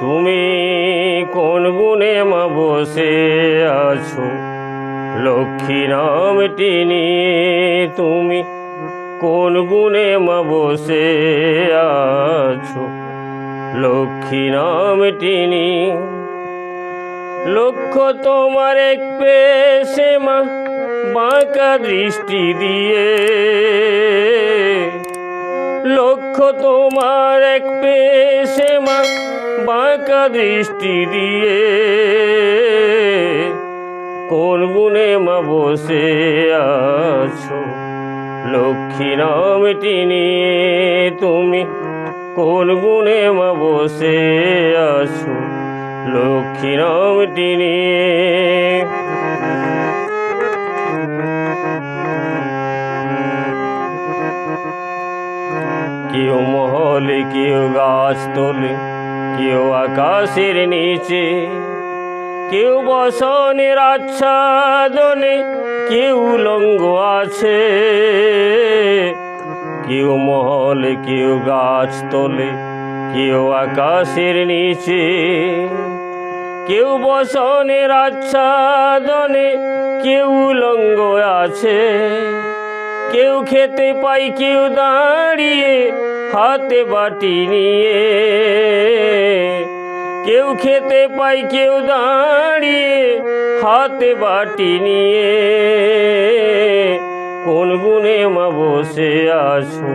তুমি কোন গুণে মা বসে আছো? লক্ষ্মী নামটি নিয়ে তুমি কোন গুণে মা বসে আছো? লক্ষ্মী নামটি নিয়ে লক্ষ্য তোমার এক পেশে মা বাঁকা দৃষ্টি দিয়ে লক্ষ্য তোমার এক পেশে মা, বাঁকা দৃষ্টি দিয়ে। কোন গুণে মা বসে আছো? লক্ষ্মী নামটি নিয়ে তুমি কোন গুণে মা বসে আছো? লক্ষ্মী নামটি নিয়ে। কেউ মহলে, কেউ গাছ তোলে, কেউ আকাশের নিচে, কেউ বসনের আচ্ছাদনে কেউ লঙ্গ আছে। কেউ মহলে, কেউ গাছ তোলে, কেউ আকাশের নিচে, কেউ বসনের আচ্ছাদনে কেউ লঙ্গ আছে। কেউ খেতে পাই, কেউ দাঁড়িয়ে হাতে বাটি নিয়ে কেউ খেতে পাই কেউ দাঁড়িয়ে, হাতে বাটি নিয়ে কোন গুণে মা বসে আছো?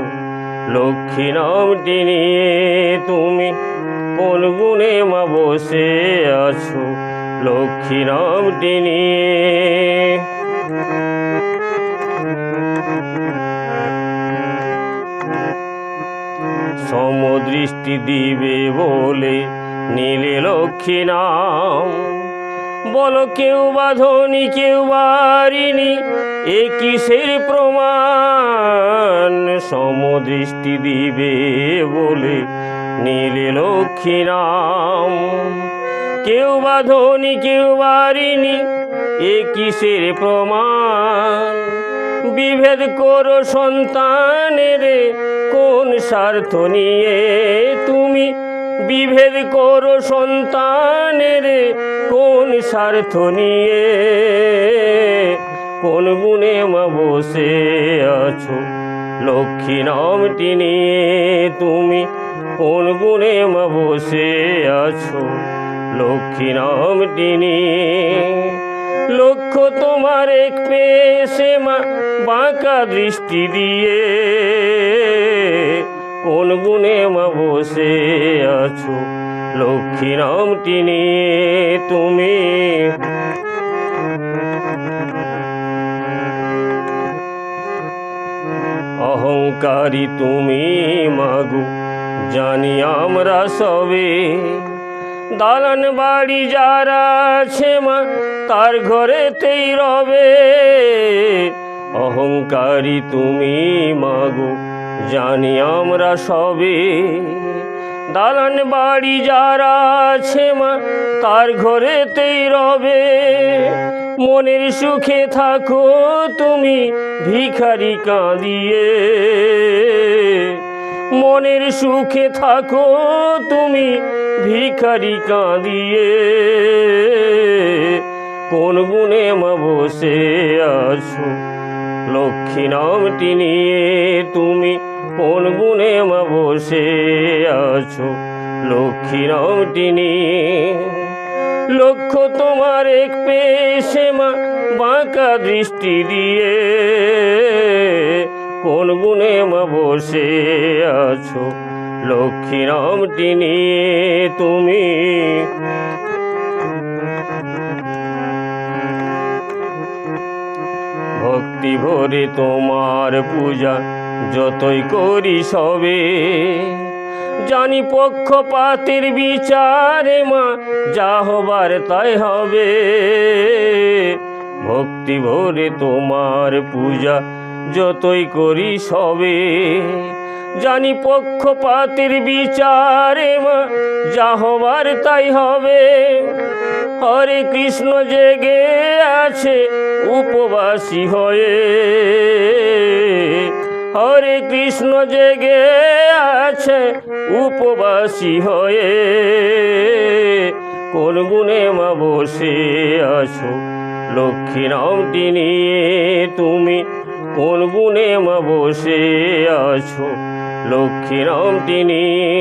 লক্ষ্মী নামটি নিয়ে তুমি। কোন গুণে মা বসে আছো? লক্ষ্মী নামটি নিয়ে সমদৃষ্টি দিবে বলে নীলে লক্ষ্মী নাম। বলো কেউ বাঁধনি কেউ বারিনি এ কিসের প্রমাণ? সমদৃষ্টি দিবে বলে নীলে লক্ষ্মী নাম। কেউ বাঁধনি কেউ বারিনি এ কিসের প্রমাণ? বিভেদ করো সন্তানের, কোন স্বার্থ নিয়ে তুমি বিভেদ করো সন্তানের, কোন স্বার্থ নিয়ে কোন গুণে মা বসে আছো? লক্ষ্মী নামটি নিয়ে তুমি কোন গুণে মা বসে আছো? লক্ষ্মী নামটি নিয়ে লক্ষ্য তোমার এক পেশে মা, বাঁকা দৃষ্টি দিয়ে কোন গুণে মা বসে আছো? লক্ষ্মী নিয়ে তুমি অহংকারী তুমি মাগু, জানি আমরা সবে দালান বাড়ি যারা আছে মা, তার ঘরেতেই রবে। অহংকারী তুমি মাগো জানি আমরা সবে। দালান বাড়ি যারা আছে মা, তার ঘরেতেই রবে। মনের সুখে থাকো তুমি, ভিখারি কাঁদিয়ে। মনের সুখে থাকো, তুমি ভিখারি কাঁদিয়ে। কোন গুণে মা বসে আছো? লক্ষ্মী নামটি নিয়ে তুমি কোন গুণে মা বসে আছো? লক্ষ্মী নামটি নিয়ে লক্ষ্য তোমার এক পেশে মা বাঁকা দৃষ্টি দিয়ে। কোন গুণে মা বসে আছো? লক্ষ্মী নামটি নিয়ে তুমি ভক্তি ভরে তোমার পূজা যতই করি সবে। জানি পক্ষপাতের বিচারে মা, যা হবার তাই হবে। ভক্তি ভরে তোমার পূজা যতই করি সবে, জানি পক্ষপাতের বিচারে মা, যা হবার তাই হবে। হরে কৃষ্ণ জেগে আছে উপবাসী হয়ে। হরে কৃষ্ণ জেগে আছে উপবাসী হয়ে। কোন গুণে মা বসে আছো? লক্ষ্মী নামটি নিয়ে তুমি কোন গুণে মা বসে আছো? লক্ষ্মী নামটি নিয়ে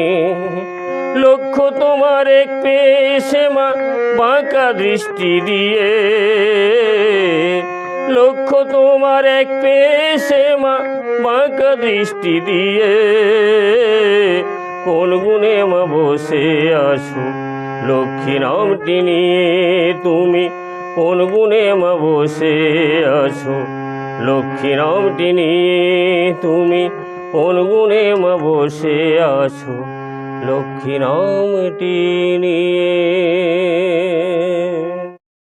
লক্ষ্য তোমার এক পেশে মা বাঁকা দৃষ্টি দিয়ে। লক্ষ্য তোমার এক পেশে মা বাঁকা দৃষ্টি দিয়ে। কোন গুণে মা বসে আছো? লক্ষ্মী নামটি নিয়ে তুমি কোন গুণে মা বসে আছো? লক্ষ্মী নামটি নিয়ে তুমি কোন গুণে মা বসে আছো? লক্ষ্মী নামটি নিয়ে